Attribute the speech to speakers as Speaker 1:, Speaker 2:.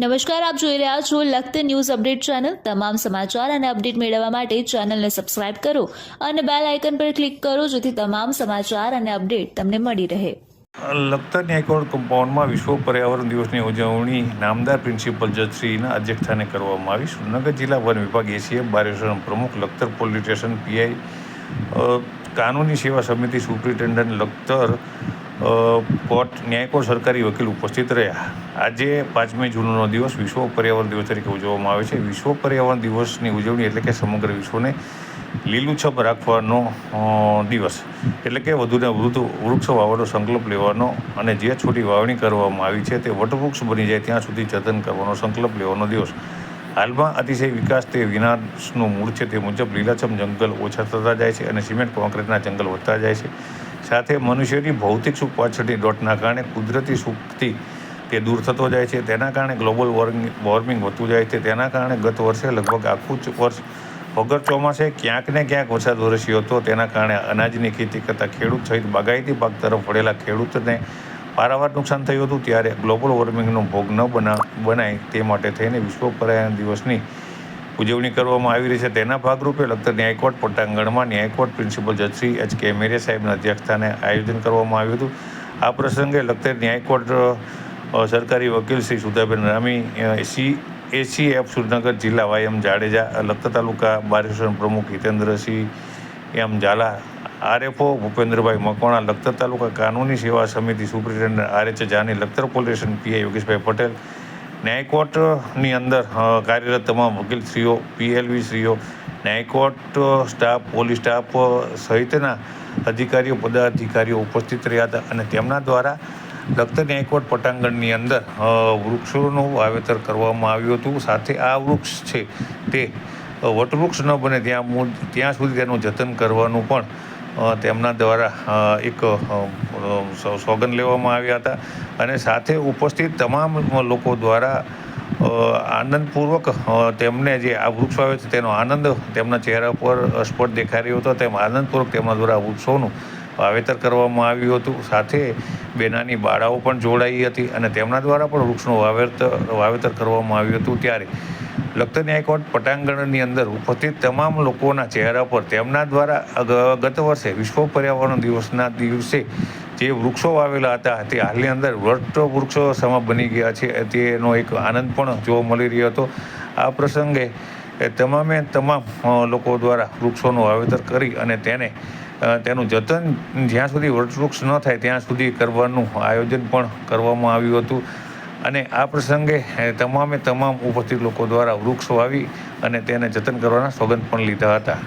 Speaker 1: નમસ્કાર, આપ જોઈ રહ્યા છો લખત ન્યૂઝ અપડેટ ચેનલ. તમામ સમાચાર અને અપડેટ મેળવવા માટે ચેનલને સબસ્ક્રાઇબ કરો અને બેલ આઇકન પર ક્લિક કરો જેથી તમામ સમાચાર અને અપડેટ તમને મળી રહે.
Speaker 2: લખતર ન્યાયકોર્ટ કમ્પાઉન્ડમાં વિશ્વ પર્યાવરણ દિવસની ઉજવણી નામદાર પ્રિન્સિપલ જજશ્રીના અધ્યક્ષસ્થાને કરવામાં આવી. સુરનગર જિલ્લા વન વિભાગ એસીએમ બારેશ્વરમ પ્રમુખ, લખતર પોલીસ સ્ટેશન પીઆઈ કાનૂની સેવા સમિતિ સુપ્રિન્ટેન્ડન્ટ લખતર કોર્ટ ન્યાયકોર્ટ સરકારી વકીલ ઉપસ્થિત રહ્યા. આજે પાંચમી જૂનનો દિવસ વિશ્વ પર્યાવરણ દિવસ તરીકે ઉજવવામાં આવે છે. વિશ્વ પર્યાવરણ દિવસની ઉજવણી એટલે કે સમગ્ર વિશ્વને લીલુંછમ રાખવાનો દિવસ. એટલે કે વધુને વધુ વૃક્ષો વાવવાનો સંકલ્પ લેવાનો અને જે છોટી વાવણી કરવામાં આવી છે તે વટવૃક્ષ બની જાય ત્યાં સુધી જતન કરવાનો સંકલ્પ લેવાનો દિવસ. હાલમાં અતિશય વિકાસ તે વિનાશનું મૂળ છે તે મુજબ લીલાછમ જંગલ ઓછા થતા જાય છે અને સિમેન્ટ કોન્ક્રીટના જંગલ વધતા જાય છે. સાથે મનુષ્યની ભૌતિક સુખ પાછળની દોટના કારણે કુદરતી સુખથી તે દૂર થતો જાય છે. તેના કારણે ગ્લોબલ વોર્મિંગ વોર્મિંગ વધતું જાય છે. તેના કારણે ગત વર્ષે લગભગ આખું જ વર્ષ વગર ચોમાસે ક્યાંક ને ક્યાંક વરસાદ વરસ્યો હતો. તેના કારણે અનાજની ખેતી કરતા ખેડૂત સહિત બાગાયતી પાક તરફ વળેલા ખેડૂતને પારાવાર નુકસાન થયું હતું. ત્યારે ગ્લોબલ વોર્મિંગનો ભોગ ન બના, બનાય તે માટે થઈને વિશ્વ પર્યાવરણ દિવસની ઉજવણી કરવામાં આવી રહી છે. તેના ભાગરૂપે લખતર ન્યાયકોર્ટ પટ્ટાંગણમાં ન્યાયકોર્ટ પ્રિન્સિપલ જજ શ્રી એચ કે મેરે સાહેબના અધ્યક્ષસ્થાને આયોજન કરવામાં આવ્યું હતું. આ પ્રસંગે લખતર ન્યાયકોર્ટ સરકારી વકીલ શ્રી સુધાબેન રામી સી એસીએફ સુરનગર જિલ્લા વાયમ જાડેજા લખતર તાલુકા બારેશ્વર પ્રમુખ હિતેન્દ્રસિંહ એમ ઝાલા, આરએફઓ ભૂપેન્દ્રભાઈ મકવાણા લખતર તાલુકા કાનૂની સેવા સમિતિ superintendent R H Jani, Lakhtar police PI Yogeshbhai Patel ન્યાયકોર્ટની અંદર કાર્યરત તમામ વકીલશ્રીઓ પીએલવી શ્રીઓ ન્યાયકોર્ટ, સ્ટાફ, પોલીસ સ્ટાફ સહિતના અધિકારીઓ, પદાધિકારીઓ ઉપસ્થિત રહ્યા હતા અને તેમના દ્વારા લખતર ન્યાયકોટ પટાંગણની અંદર વૃક્ષોનું વાવેતર કરવામાં આવ્યું હતું. સાથે આ વૃક્ષ છે તે વટવૃક્ષ ન બને ત્યાં ત્યાં સુધી તેનું જતન કરવાનું પણ તેમના દ્વારા એક સોગંદ લેવામાં આવ્યા હતા અને સાથે ઉપસ્થિત તમામ લોકો દ્વારા આનંદપૂર્વક તેમને જે આ વૃક્ષ વાવે છે તેનો આનંદ તેમના ચહેરા પર સ્પષ્ટ દેખાઈ રહ્યો હતો. તેમ આનંદપૂર્વક તેમના દ્વારા વૃક્ષોનું વાવેતર કરવામાં આવ્યું હતું. સાથે બે નાની બાળાઓ પણ જોડાઈ હતી અને તેમના દ્વારા પણ વૃક્ષનું વાવેતર વાવેતર કરવામાં આવ્યું હતું. ત્યારે લખતર ન્યાયકોર્ટ પટાંગણની અંદર ઉપસ્થિત તમામ લોકોના ચહેરા પર તેમના દ્વારા ગત વર્ષે વિશ્વ પર્યાવરણ દિવસના દિવસે જે વૃક્ષો વાવેલા હતા તે હાલની અંદર વટ વૃક્ષો સમા બની ગયા છે. તેનો એક આનંદ પણ જોવા મળી રહ્યો હતો. આ પ્રસંગે તમામે તમામ લોકો દ્વારા વૃક્ષોનું વાવેતર કરી અને તેને તેનું જતન જ્યાં સુધી વૃક્ષ ન થાય ત્યાં સુધી કરવાનું આયોજન પણ કરવામાં આવ્યું હતું. અને આ પ્રસંગે તમામે તમામ ઉપસ્થિત લોકો દ્વારા વૃક્ષ વાવી અને તેને જતન કરવાના સોગંદ પણ લીધા હતા.